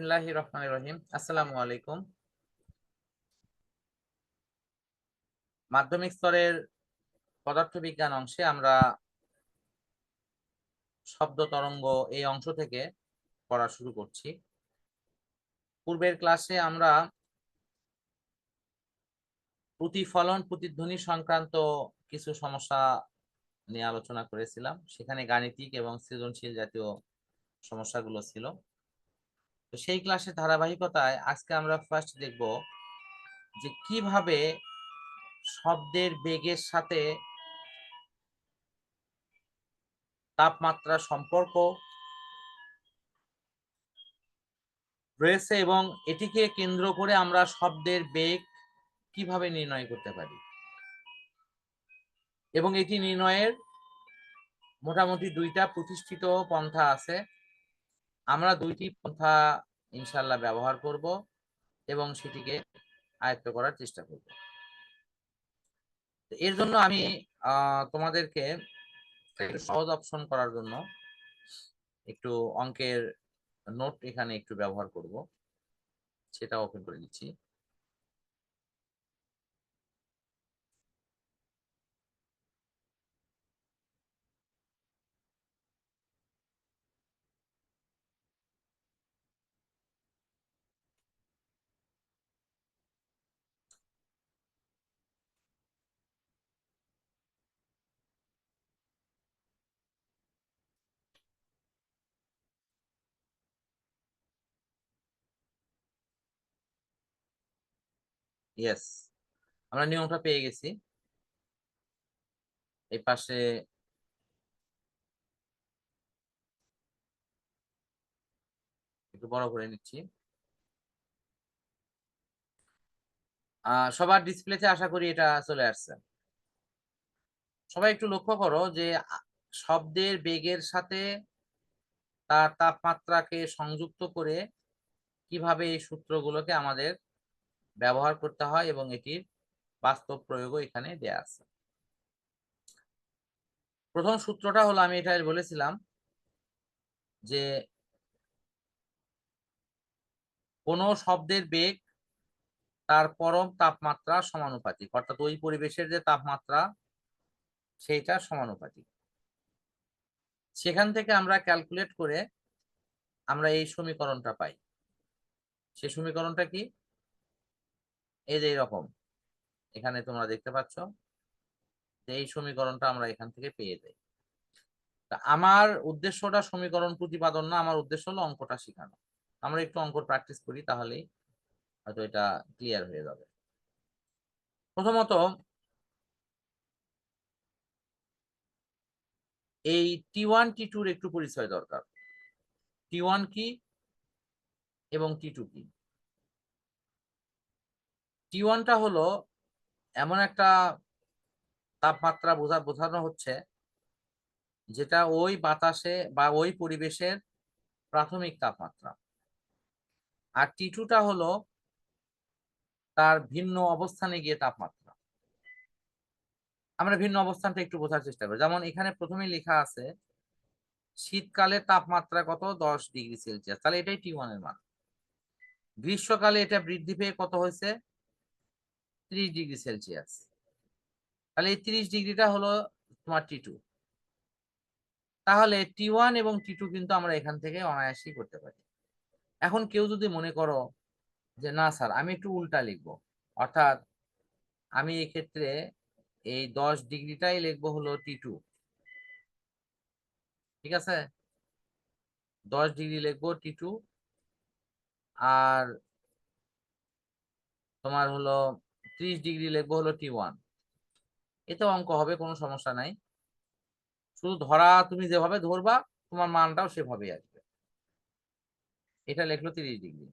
বিসমিল্লাহ রহমান রহিম আসসালামু আলাইকুম। মাধ্যমিক স্তরের পদার্থবিজ্ঞান অংশে আমরা শব্দ তরঙ্গ এই অংশ থেকে পড়া শুরু করছি। পূর্বের ক্লাসে আমরা প্রতিফলন, প্রতিধ্বনি সংক্রান্ত কিছু সমস্যা নিয়ে আলোচনা করেছিলাম। সেখানে গাণিতিক এবং সৃজনশীল জাতীয় সমস্যাগুলো ছিল। তো সেই ক্লাসের ধারাবাহিকতায় আজকে আমরা ফার্স্ট দেখব যে কীভাবে শব্দের বেগের সাথে তাপমাত্রা সম্পর্ক রয়েছে এবং এটিকে কেন্দ্র করে আমরা শব্দের বেগ কীভাবে নির্ণয় করতে পারি। এবং এটি নির্ণয়ের মোটামুটি দুইটা প্রতিষ্ঠিত পন্থা আছে। আমরা দুইটি পন্থা ইনশাল্লাহ ব্যবহার করব এবং সেটিকে আয়ত্ত করার চেষ্টা করব। এর জন্য আমি তোমাদেরকে সহজ অপশন করার জন্য একটু অঙ্কের নোট এখানে একটু ব্যবহার করব। সেটা ওপেন করে দিচ্ছি। ইয়েস আমরা নিয়মটা পেয়ে গেছি। এই পাশে একটু বড় করে নিচ্ছি। সবার ডিসপ্লেতে আশা করি এটা চলে আসছে। সবাই একটু লক্ষ্য করো যে শব্দের বেগের সাথে তার তাপমাত্রাকে সংযুক্ত করে কীভাবে এই সূত্রগুলোকে আমাদের ব্যবহার করতে হয় এবং এটির বাস্তব প্রয়োগও এখানে দেয়া আছে। প্রথম সূত্রটা হলো আমি এটা বলেছিলাম যে কোনো শব্দের বেগ তার পরম তাপমাত্রা সমানুপাতিক, অর্থাৎ ওই পরিবেশের যে তাপমাত্রা সেইটা সমানুপাতিক। সেখান থেকে আমরা ক্যালকুলেট করে আমরা এই সমীকরণটা পাই। সে সমীকরণটা কি? এই যে এরকম, এখানে তোমরা দেখতে পাচ্ছ, যে এই সমীকরণটা আমরা এখান থেকে পেয়ে যাই। আমার উদ্দেশ্যটা সমীকরণ প্রতিপাদন না, আমার উদ্দেশ্য হলো অঙ্কটা শেখানো। আমরা একটু অঙ্ক প্র্যাকটিস করি তাহলেই হয়তো এটা ক্লিয়ার হয়ে যাবে। প্রথমত, এই টি ওয়ান টি টুর একটু পরিচয় দরকার। টি ওয়ান কি এবং টি টু কি? টি ওয়ানটা হলো এমন একটা তাপমাত্রা বোঝা, বোঝানো হচ্ছে যেটা ওই বাতাসে বা ওই পরিবেশের প্রাথমিক তাপমাত্রা। আর টি টুটা হলো তার ভিন্ন অবস্থানে গিয়ে তাপমাত্রা। আমরা ভিন্ন অবস্থানটা একটু বোঝার চেষ্টা করি। যেমন এখানে প্রথমে লেখা আছে, শীতকালে তাপমাত্রা কত? দশ ডিগ্রি সেলসিয়াস। তাহলে এটাই টি ওয়ানের মান। গ্রীষ্মকালে এটা বৃদ্ধি পেয়ে কত হয়েছে? ত্রিশ ডিগ্রি সেলসিয়াস। তাহলে এই ত্রিশ ডিগ্রিটা হলো তোমার টি টু তাহলে টি ওয়ান এবং টি টু কিন্তু আমরা এখান থেকে অনায়াসই করতে পারি। এখন কেউ যদি মনে করো যে, না স্যার, আমি একটু উল্টা লিখব। অর্থাৎ আমি এক্ষেত্রে এই দশ ডিগ্রিটাই লিখব হলো টি টু ঠিক আছে? দশ ডিগ্রি লিখব টি টু আর তোমার হলো ত্রিশ ডিগ্রি লিখব হলো টি ওয়ান এতে অঙ্ক হবে, কোনো সমস্যা নাই। শুধু ধরা তুমি যেভাবে ধরবা, তোমার মানটাও সেভাবে আসবে। এটা লিখলো তিরিশ ডিগ্রি।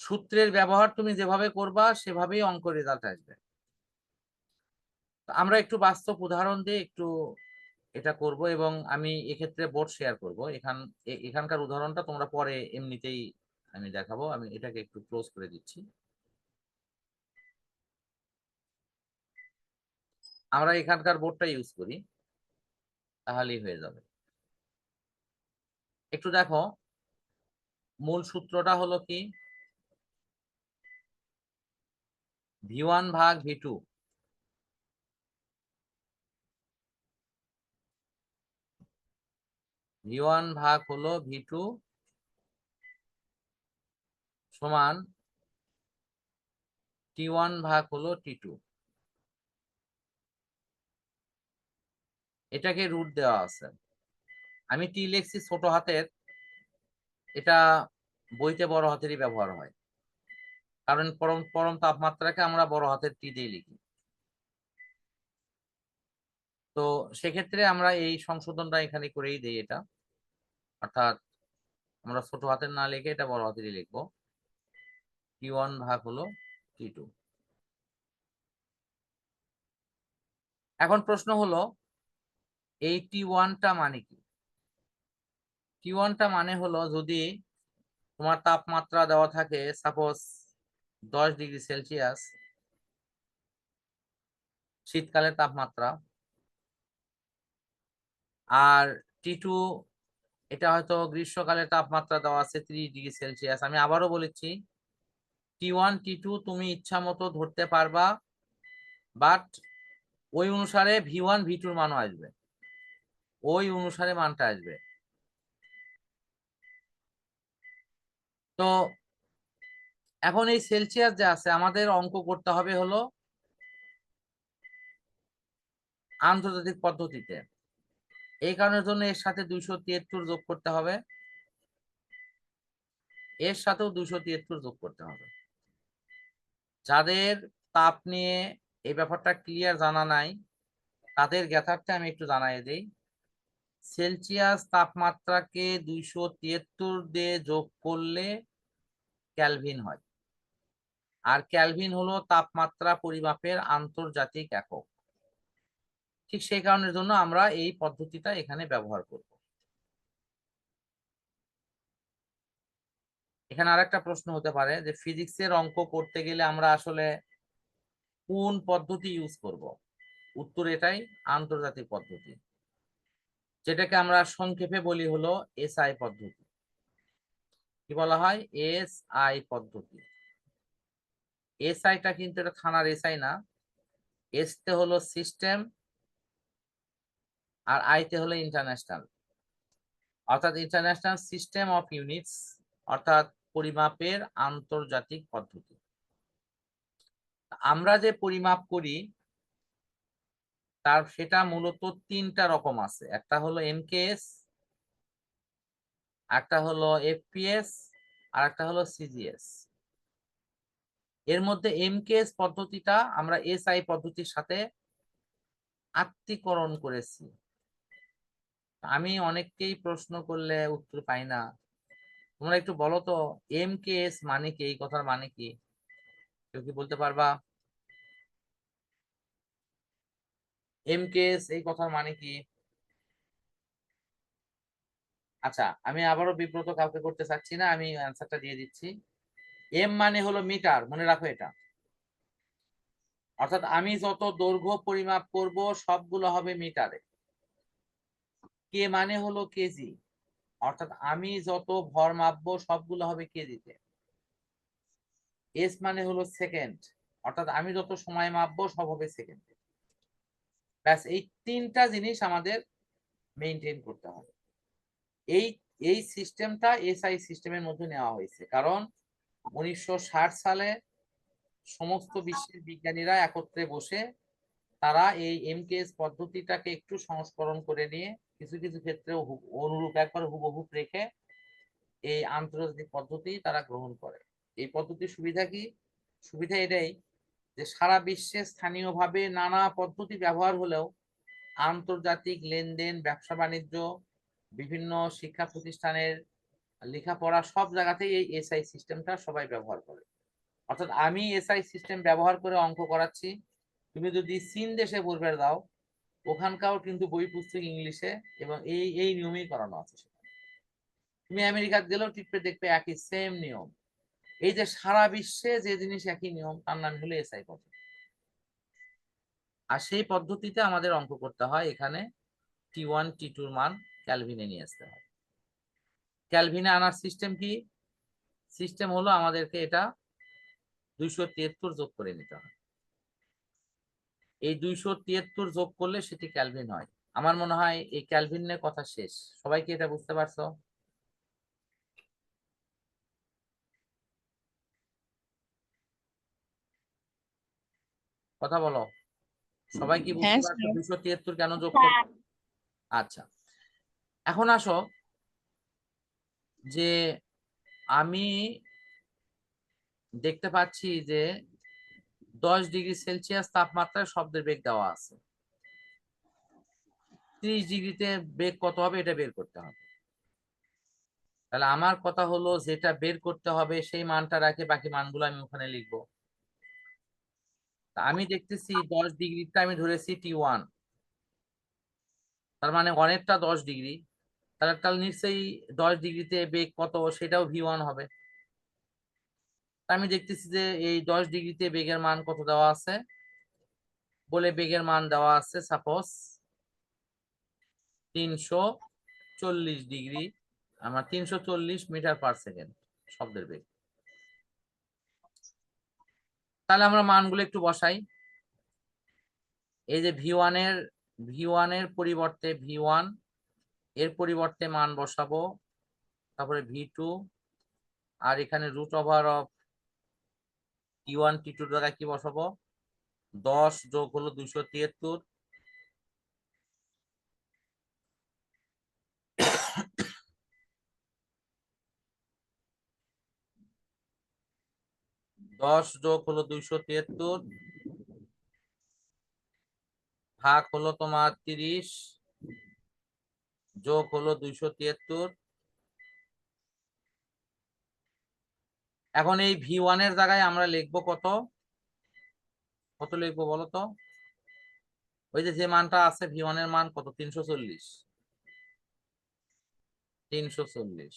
সূত্রের ব্যবহার তুমি যেভাবে করবা, সেভাবেই অঙ্ক রেজাল্ট আসবে। আমরা একটু বাস্তব উদাহরণ দিয়ে একটু এটা করব এবং আমি এক্ষেত্রে বোর্ড শেয়ার করব। এখান এখানকার উদাহরণটা তোমরা পরে এমনিতেই আমি দেখাবো। আমি এটাকে একটু ক্লোজ করে দিচ্ছি। আমরা এখানকার বোর্ডটা ইউজ করি, তাহলেই হয়ে যাবে। একটু দেখো, মূল সূত্রটা হলো কি? ভি ওয়ান ভাগ ভি টু ভি ওয়ান ভাগ হলো ভি টু সমান টি ওয়ান ভাগ হলো টি টু। এটাকে রুট দেওয়া আছে। আমি টি লিখছি ছোট হাতের। এটা বইতে বড় হাতেরই ব্যবহার হয়। কারণ পরম পরম তাপমাত্রাকে আমরা বড় হাতের টি দিয়ে লিখি। তো সেক্ষেত্রে আমরা এই সংশোধনটা এখানে করেই দিই এটা। অর্থাৎ আমরা ছোট হাতের না লিখে এটা বড় হাতেরই লিখব। টি ওয়ান ভাগ হলো টি টু এখন প্রশ্ন হলো, এই টি ওয়ানটা মানে কি? টি ওয়ানটা মানে হলো যদি তোমার তাপমাত্রা দেওয়া থাকে সাপোজ দশ ডিগ্রি সেলসিয়াস, শীতকালের তাপমাত্রা, আর টি টু এটা হয়তো গ্রীষ্মকালের তাপমাত্রা দেওয়া আছে ত্রিশ ডিগ্রি সেলসিয়াস। আমি আবারও বলেছি টি ওয়ান টি টু তুমি ইচ্ছা মতো ধরতে পারবা বাট ওই অনুসারে ভি ওয়ান ভি টুর মানও আসবে। ওই অনুসারে মানটা আসবে। তো এখন এই সেলসিয়াস যে আছে, আমাদের অঙ্ক করতে হবে হলো আন্তর্জাতিক পদ্ধতিতে। এই কারণের জন্য এর সাথে দুইশো তিয়াত্তর যোগ করতে হবে। এর সাথেও দুইশো তিয়াত্তর যোগ করতে হবে। যাদের তাপ নিয়ে এই ব্যাপারটা ক্লিয়ার জানা নাই, তাদের জ্ঞাতার্থে আমি একটু জানাই দিই। সেলসিয়াস তাপমাত্রাকে দুইশো তিয়াত্তর দিয়ে যোগ করলে ক্যালভিন হয়। আর ক্যালভিন হলো তাপমাত্রা পরিমাপের আন্তর্জাতিক একক। ঠিক সেই কারণের জন্য আমরা এই পদ্ধতিটা এখানে ব্যবহার করব। এখানে আরেকটা প্রশ্ন হতে পারে যে ফিজিক্সের অঙ্ক করতে গেলে আমরা আসলে কোন পদ্ধতি ইউজ করব? উত্তর এটাই, আন্তর্জাতিক পদ্ধতি। যেটাকে আমরা সংক্ষেপে বলি হলো এসআই পদ্ধতি। কি বলা হয়? এস আই পদ্ধতি। এসআইটা কিন্তু এটা থানার এসআই না। এসতে হলো সিস্টেম আর আইতে হলো ইন্টারন্যাশনাল অর্থাৎ ইন্টারন্যাশনাল সিস্টেম অফ ইউনিটস অর্থাৎ পরিমাপের আন্তর্জাতিক পদ্ধতি। আমরা যে পরিমাপ করি, তার সেটা মূলত তিনটা রকম আছে। একটা হলো এমকেএস একটা হলো এফপিএস আর একটা হলো সিজিএস এর মধ্যে এমকেএস পদ্ধতিটা আমরা এসআই পদ্ধতির সাথে আত্মীকরণ করেছি। আমি অনেককেই প্রশ্ন করলে উত্তর পাই না। তোমরা একটু বলো তো এম কে এস মানে কি? এই কথার মানে কি? কেউ কি বলতে পারবা? এম কে এস এই কথার মানে কি? আচ্ছা আমি আবারও বিব্রত কাউকে করতে চাচ্ছি না, আমি অ্যান্সারটা দিয়ে দিচ্ছি। এম মানে হলো মিটার মনে রাখো এটা। অর্থাৎ আমি যত দৈর্ঘ্য পরিমাপ করব, সবগুলো হবে মিটারে কে মানে হলো কেজি অর্থাৎ আমি যত ভর মাপবো সবগুলো হবে কেজিতে এস মানে হলো সেকেন্ড অর্থাৎ আমি যত সময় মাপবো সব হবে সেকেন্ডে ব্যাস, এই তিনটা জিনিস আমাদের মেনটেন করতে হবে। এই এই সিস্টেমটা এসআই সিস্টেমের মধ্যে নেওয়া হয়েছে। কারণ উনিশশো ষাট সালে সমস্ত বিশ্বের বিজ্ঞানীরা একত্রে বসে তারা এই এমকেএস পদ্ধতিটাকে একটু সংস্করণ করে নিয়ে কিছু কিছু ক্ষেত্রে অনুরূপ একবার হুবহুব রেখে এই আন্তর্জাতিক পদ্ধতি তারা গ্রহণ করে। এই পদ্ধতির সুবিধা কি? সুবিধা এটাই যে সারা বিশ্বে স্থানীয়ভাবে নানা পদ্ধতি ব্যবহার হলেও আন্তর্জাতিক লেনদেন, ব্যবসা বাণিজ্য, বিভিন্ন শিক্ষা প্রতিষ্ঠানের লেখাপড়া সব জায়গাতেই এই এসআই সিস্টেমটা সবাই ব্যবহার করে। অর্থাৎ আমি এসআই সিস্টেম ব্যবহার করে অঙ্ক করাচ্ছি। তুমি যদি চীন দেশে পড়বে দাও ওখানকার কিন্তু বই, পুস্তক ইংলিশে এবং এই এই নিয়মেই করানো আছে তুমি আমেরিকা গেলেও টিপে দেখবে একই সেম নিয়ম। এই যে সারা বিশ্বে যে জিনিস একই নিয়ম, তার নাম হলো এসআই পদ্ধতি। আর সেই পদ্ধতিতে আমাদের অঙ্ক করতে হয়। এখানে টি ওয়ান টি টুর মান ক্যালভিনে নিয়ে আসতে হবে ক্যালভিনে আনার সিস্টেম কি? সিস্টেম হলো আমাদেরকে এটা দুইশো তিয়াত্তর যোগ করে নিতে হবে এই দুইশো তিয়াত্তর যোগ করলে সেটি ক্যালভিন হয়। আমার মনে হয় এই ক্যালভিনের কথা শেষ। সবাই কি এটা বুঝতে পারছ? কথা বলো। সবাই কি বুঝতে হ্যাঁ, পারছ দুইশো তিয়াত্তর কেন যোগ হ্যাঁ। আচ্ছা। এখন আসো। যে আমি দেখতে পাচ্ছি যে দশ ডিগ্রি সেলসিয়াস তাপমাত্রায় শব্দের বেগ দেওয়া আছে। ত্রিশ ডিগ্রিতে বেগ কত হবে এটা বের করতে হবে। তাহলে আমার কথা হলো যেটা বের করতে হবে সেই মানটা রাখে, বাকি মানগুলো আমি ওখানে লিখব। আমি দেখতেছি দশ ডিগ্রিটা আমি ধরেছি টি ওয়ান। তার মানে অনেকটা দশ ডিগ্রি। তাহলে তাহলে নিশ্চয়ই দশ ডিগ্রিতে বেগ কত? সেটাও ভি ওয়ান হবে। আমি দেখতেছি যে এই দশ ডিগ্রিতে বেগের মান কত দেওয়া আছে? বলে বেগের মান দেওয়া আছে সাপোজ তিনশো চল্লিশ ডিগ্রি, আমার তিনশো চল্লিশ মিটার পার সেকেন্ড শব্দের বেগ। তাহলে আমরা মানগুলো একটু বসাই। এই যে ভি ওয়ানের ভি ওয়ানের পরিবর্তে ভি ওয়ানের পরিবর্তে মান বসাবো, তারপরে ভি টু আর এখানে root over of T one T two জায়গায় কি বসাবো? দশ যোগ হলো দুইশো তিয়াত্তর। দশ যোগ হলো দুইশো তিয়াত্তর। ভাগ হলো তোমার তিরিশ। যোগ হলো দুইশো তিয়াত্তর। এখন এই ভি ওয়ানের জায়গায় আমরা লিখব কত? কত লিখব বলো তো? ওই যে যে মানটা আছে ভি ওয়ানের মান কত? তিনশো চল্লিশ। তিনশো চল্লিশ।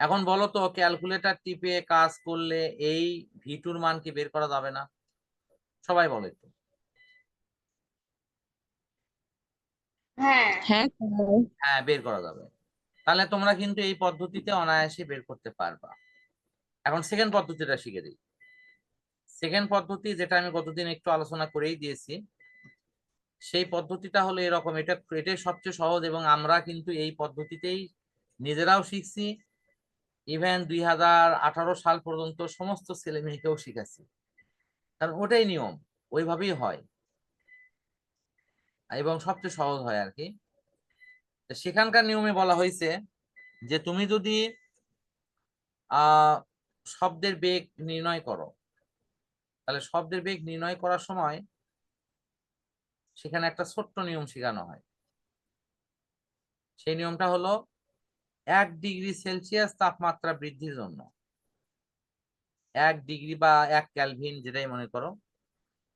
এখন বলো তো ক্যালকুলেটর টিপে কাজ করলে এই ভি টুর মান কি বের করা যাবে না? সবাই বলো একটু। হ্যাঁ। হ্যাঁ স্যার হ্যাঁ বের করা যাবে। তাহলে তোমরা কিন্তু এই পদ্ধতিতে অনায়াসে বের করতে পারবা। এখন সেকেন্ড পদ্ধতিটা শিখে দিই। সেকেন্ড পদ্ধতি যেটা আমি গতদিন একটু আলোচনা করেই দিয়েছি, সেই পদ্ধতিটা হলো এরকম। এটা এটাই সবচেয়ে সহজ এবং আমরা কিন্তু এই পদ্ধতিতেই নিজেরাও শিখছি। ইভেন দুই হাজার আঠারো সাল পর্যন্ত সমস্ত ছেলে মেয়েকেও শিখাচ্ছি। কারণ ওটাই নিয়ম, ওইভাবেই হয়। এবং সবচেয়ে সহজ হয় আর কি। সেখানকার নিয়মে বলা হয়েছে যে, তুমি যদি শব্দের বেগ নির্ণয় করো। তাহলে শব্দের বেগ নির্ণয় করার সময় সেখানে একটা ছোট্ট নিয়ম শেখানো হয়। সেই নিয়মটা হলো এক ডিগ্রি সেলসিয়াস তাপমাত্রা বৃদ্ধির জন্য। এক ডিগ্রি বা এক ক্যালভিন যেটাই মনে করো,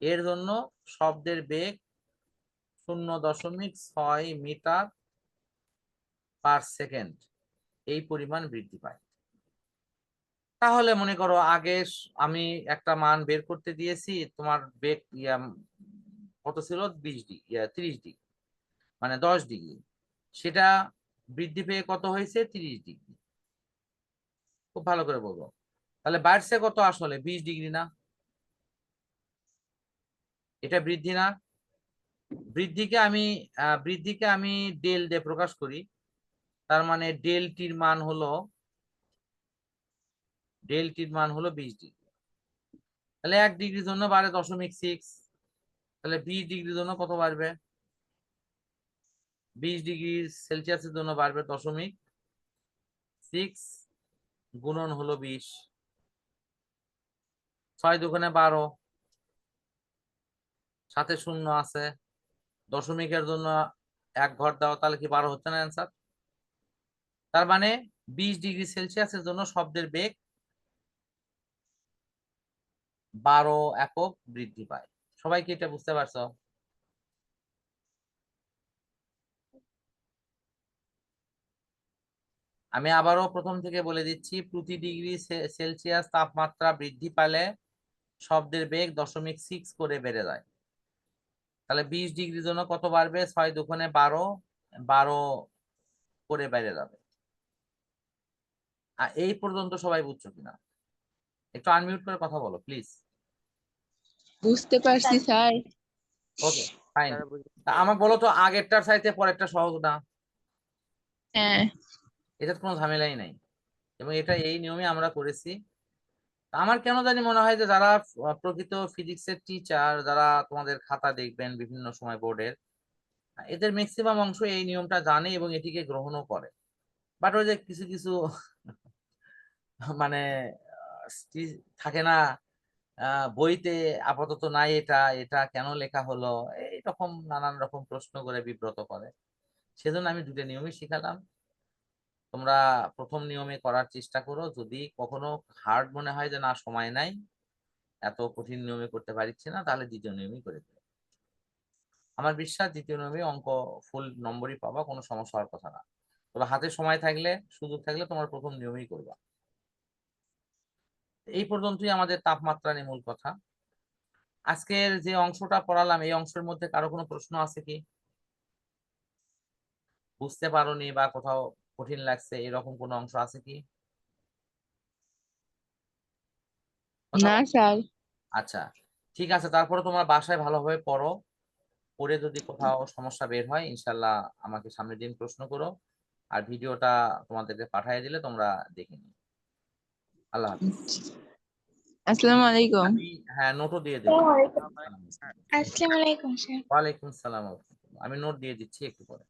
এর জন্য শব্দের বেগ শূন্য দশমিক ছয় মিটার পার সেকেন্ড এই পরিমাণ বৃদ্ধি পায়। তাহলে মনে করো আগে আমি একটা মান বের করতে দিয়েছি, তোমার বেগ ইয়া কত ছিল? বিশ ডিগ্রি ত্রিশ ডিগ্রি মানে দশ ডিগ্রি। সেটা বৃদ্ধি পেয়ে কত হয়েছে? তিরিশ ডিগ্রি। খুব ভালো করে বলব। তাহলে বাড়ছে কত আসলে? বিশ ডিগ্রি না? এটা বৃদ্ধি না? বৃদ্ধিকে আমি বৃদ্ধিকে আমি ডেল দিয়ে প্রকাশ করি। তার মানে ডেল টির মান হলো ডেল টির মান হলো বিশ ডিগ্রি তাহলে এক ডিগ্রির জন্য বাড়ে দশমিক সিক্স তাহলে বিশ ডিগ্রির জন্য কত বাড়বে? বিশ ডিগ্রি সেলসিয়াসের জন্য বাড়বে দশমিক সিক্স গুণন হলো বিশ। ছয় দুগুণে বারো, সাথে শূন্য আছে। দশমিকের জন্য এক ঘর দাও, তাহলে কি বারো হচ্ছে না অ্যান্সার তার মানে বিশ ডিগ্রি সেলসিয়াসের জন্য শব্দের বেগ বারো একক বৃদ্ধি পায়। সবাই কি এটা বুঝতে পারছ? আমি আবারও প্রথম থেকে বলে দিচ্ছি, প্রতি ডিগ্রি সেলসিয়াস তাপমাত্রা বৃদ্ধি পেলে শব্দের বেগ দশমিক সিক্স করে বেড়ে যায়। তাহলে বিশ ডিগ্রির জন্য কত বাড়বে? ছয় দুগুণে বারো বারো করে বেড়ে যাবে। আর এই পর্যন্ত সবাই বুঝছ কিনা? একটু আনমিউট করে কথা বলো প্লিজ বুঝতে পারছি স্যার। ওকে ফাইন আমার বলো তো আগেরটার চাইতে পরেরটা সহজ না? হ্যাঁ। এটা কোনো ঝামেলাই নাই। এবং এটা এই নিয়মে আমরা করেছি। আমার কেন জানি মনে হয় যে যারা প্রকৃত ফিজিক্সের টিচার যারা তোমাদের খাতা দেখবেন বিভিন্ন সময় বোর্ডের এদের ম্যাক্সিমাম অংশ এই নিয়মটা জানে এবং এটিকে গ্রহণও করে। বাট ওই যে কিছু কিছু মানে থাকে না বইতে আপাতত নাই এটা এটা কেন লেখা হলো, এইরকম নানান রকম প্রশ্ন করে বিব্রত করে। সেজন্য আমি দুটো নিয়মই শিখালাম। তোমরা প্রথম নিয়মে করার চেষ্টা করো, যদি কখনো হার্ড মনে হয় যে না, সময় নাই, এত কঠিন নিয়মে করতে পারছি না, তাহলে দ্বিতীয় নিয়মই করে দেবে আমার বিশ্বাস দ্বিতীয় নিয়মে অঙ্ক ফুল নম্বরই পাবা, কোনো সমস্যা হওয়ার কথা না। তবে হাতে সময় থাকলে, সুযোগ থাকলে তোমার প্রথম নিয়মেই করবা। এই পর্যন্তই আমাদের তাপমাত্রা নিয়ে মূল কথা। আজকের যে অংশটা পড়ালাম এই অংশের মধ্যে কারও কোনো প্রশ্ন আছে কি? বুঝতে পারোনি বা কোথাও কঠিন লাগছে এরকম কোনো অংশ আছে কি? না স্যার। আচ্ছা ঠিক আছে তারপরে তোমার বাসায় ভালোভাবে পড়ো। পড়ে যদি কোথাও সমস্যা বের হয় ইনশাল্লাহ আমাকে সামনের দিন প্রশ্ন করো। আর ভিডিওটা তোমাদেরকে পাঠিয়ে দিলে তোমরা দেখে নিও। আল্লাহ আসসালামু আলাইকুম। হ্যাঁ নোটও দিয়ে দেবো আসসালামু। আলাইকুম। স্যার ওয়ালাইকুম সালাম আমি নোট দিয়ে দিচ্ছি একটু পরে।